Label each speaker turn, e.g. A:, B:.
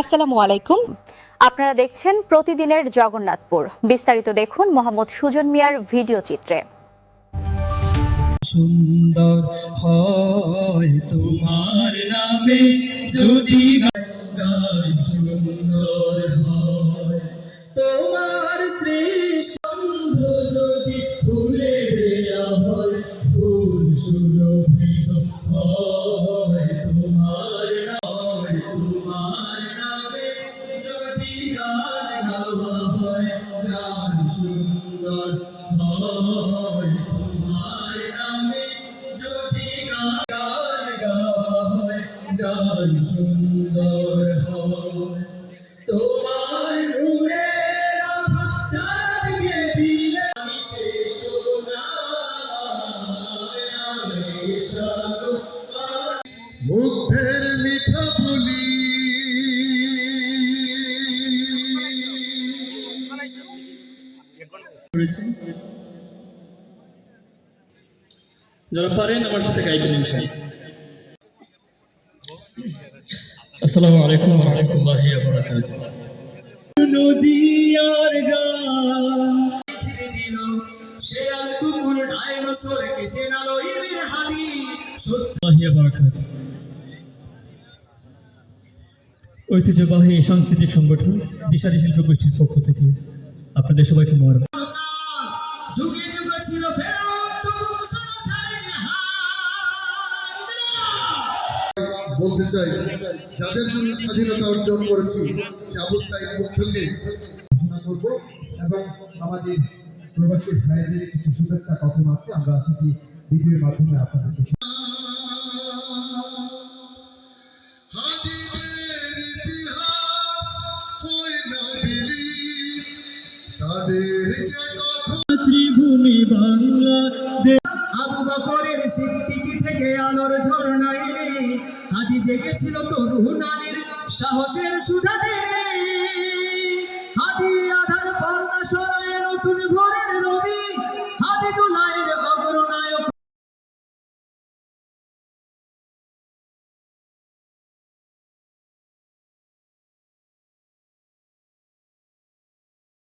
A: আসসালামু আলাইকুম।
B: আপনারা দেখছেন প্রতিদিনের জগন্নাথপুর। বিস্তারিত দেখুন মোহাম্মদ সুজন মিয়ার ভিডিও চিত্রে।
C: সুন্দর হয় তোমার নামে যদি সুন্দর হয়। তোমার সৃষ্ট যদি ফুলে দেয়া হয়, ফুল সুরভিত হয়। সুন্দর হয় তোমার নামে যদি গান তোমার নূরে চাঁদকে দিলে আমি শেষ মুগ্ধের মিঠা বলি যারা পারেন আমার সাথে গাইবেন ইনশাআল্লাহ আসসালামু আলাইকুম ওয়া রাহমাতুল্লাহি ওয়া বারাকাতুহু। নদী আর গান ঘিরে দিল শেয়াল কুকুর ডাইনোসর কে চেনালো ইবিন হাদি সত্যি ওয়া বারাকাতুহু। ঐতিহ্যবাহী সাংস্কৃতিক সংগঠন দিশারি শিল্প গোষ্ঠীর পক্ষ থেকে আপনাদের সবাইকে যুগে ছিল
D: বলতে চাই যাদের জন্য স্বাধীনতা অর্জন করেছি আবু সাইদ মুসলিমকে ঘোষণা করব এবং আমাদের প্রবাসী ভাইদের কিছু শুভেচ্ছা কথা আছে। আমরা সেটি ভিডিওর মাধ্যমে আপনাদেরকে তাদেরকে
C: বাংলাদেশ আবু বকরের সিদ্দিকি থেকে সাহসের সুধাতে।